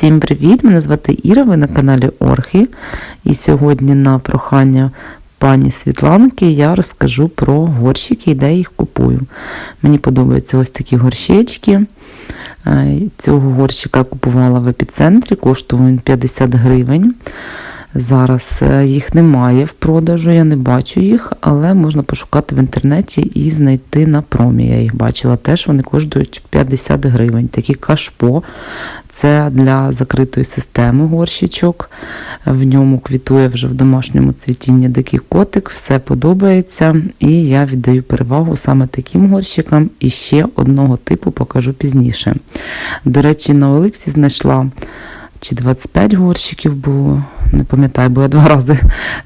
Всім привіт! Мене звати Іра, ви на каналі Орхи. І сьогодні на прохання пані Світланки я розкажу про горщики і де їх купую. Мені подобаються ось такі горщички. Е, Цього горщика купувала в епіцентрі, коштував він 50 гривень. Зараз е, їх немає в продажу, я не бачу їх, але можна пошукати в інтернеті і знайти на промі. Я їх бачила. Теж вони коштують 50 гривень. Такі кашпо. Це для закритої системи горщичок. В ньому квітує вже в домашньому цвітінні дикий котик, все подобається. І я віддаю перевагу саме таким горщикам. І ще одного типу покажу пізніше. До речі, на Олексі знайшла чи 25 горщиків було, не пам'ятаю, бо я два рази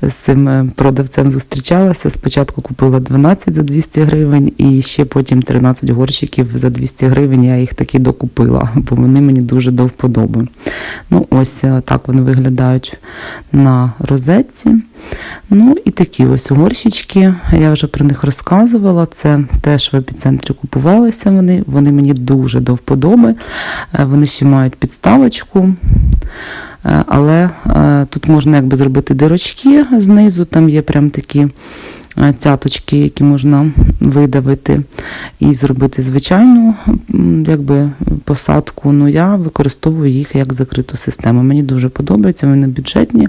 з цим е, продавцем зустрічалася. Спочатку купила 12 за 200 гривень, і ще потім 13 горщиків за 200 гривень. Я їх таки докупила, бо вони мені дуже до вподоби. Ну, ось е, так вони виглядають на розетці. Ну і такі ось горщички. Я вже про них розказувала. Це теж в епіцентрі купувалися вони. Вони мені дуже до вподоби. Е, Вони ще мають підставочку. Але е, тут можна якби зробити дирочки знизу, там є прям такі е, цяточки, які можна видавити, і зробити звичайну якби, посадку. Ну, я використовую їх як закриту систему. Мені дуже подобається, вони бюджетні,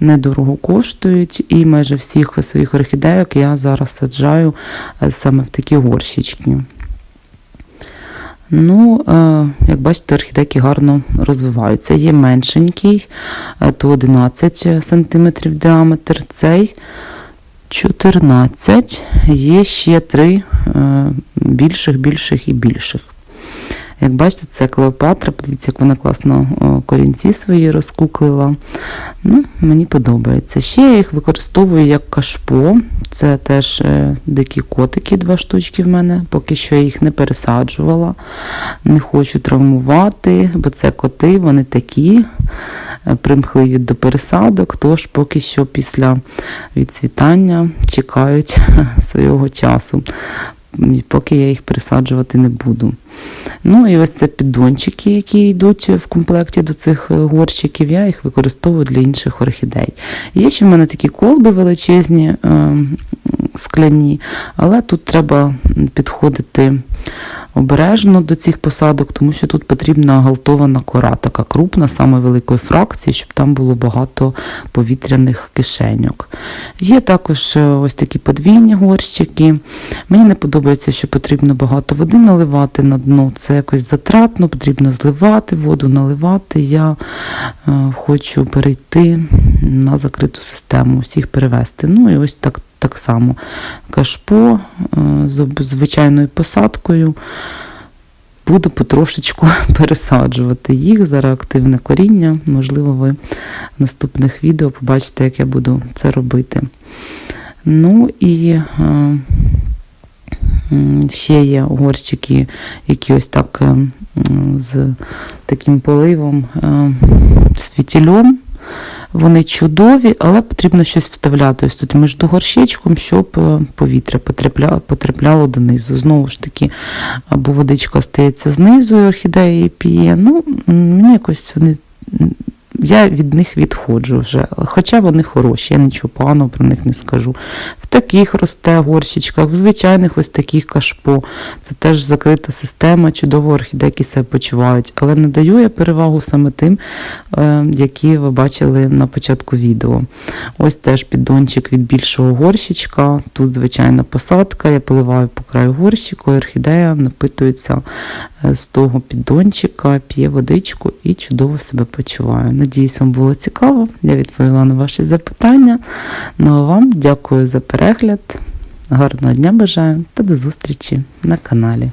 недорого коштують, і майже всіх своїх орхідеїк я зараз саджаю е, саме в такі горщички. Ну, е, як бачите, орхідейки гарно розвиваються. Є меншенький, е, то 11 см діаметр, цей 14, є ще три е, більших, більших і більших. Як бачите, це Клеопатра, подивіться, як вона класно корінці свої розкуклила. Ну, Мені подобається. Ще я їх використовую як кашпо. Це теж е, дикі котики, два штучки в мене. Поки що я їх не пересаджувала. Не хочу травмувати, бо це коти, вони такі е, примхливі до пересадок, тож поки що після відцвітання чекають свого часу. Поки я їх пересаджувати не буду. Ну і ось це піддончики, які йдуть в комплекті до цих е, горщиків, я їх використовую для інших орхідей. Є ще в мене такі колби величезні, е, скляні, але тут треба підходити обережно до цих посадок, тому що тут потрібна галтована кора, така крупна, саме великої фракції, щоб там було багато повітряних кишеньок. Є також е, ось такі подвійні горщики. Мені не подобається, що потрібно багато води наливати на дно. Це якось затратно, потрібно зливати воду, наливати. Я е, хочу перейти на закриту систему, усіх перевести. Ну і ось так. Так само кашпо е, з звичайною посадкою. Буду потрошечку пересаджувати їх за реактивне коріння. Можливо, ви в наступних відео побачите, як я буду це робити. Ну і е, ще є горщики, які ось так е, з таким поливом, з фітільом. Вони чудові, але потрібно щось вставляти ось тут між горщичком, щоб е, повітря потрапляло, потрапляло донизу. Знову ж таки, або водичка стається знизу, і орхідея її п'є. Ну, мені якось вони. Я від них відходжу вже, хоча вони хороші, я нічого поганого про них не скажу. В таких росте горщичках, в звичайних ось таких кашпо. Це теж закрита система, чудово орхідейки себе почувають. Але надаю я перевагу саме тим, е, які ви бачили на початку відео. Ось теж піддончик від більшого горщичка. Тут звичайна посадка. Я поливаю по краю горщику, орхідея напитується з того піддончика, п'є водичку і чудово себе почуваю. Надіюсь, вам було цікаво. Я відповіла на ваші запитання. Ну а вам дякую за перегляд. Гарного дня бажаю та до зустрічі на каналі.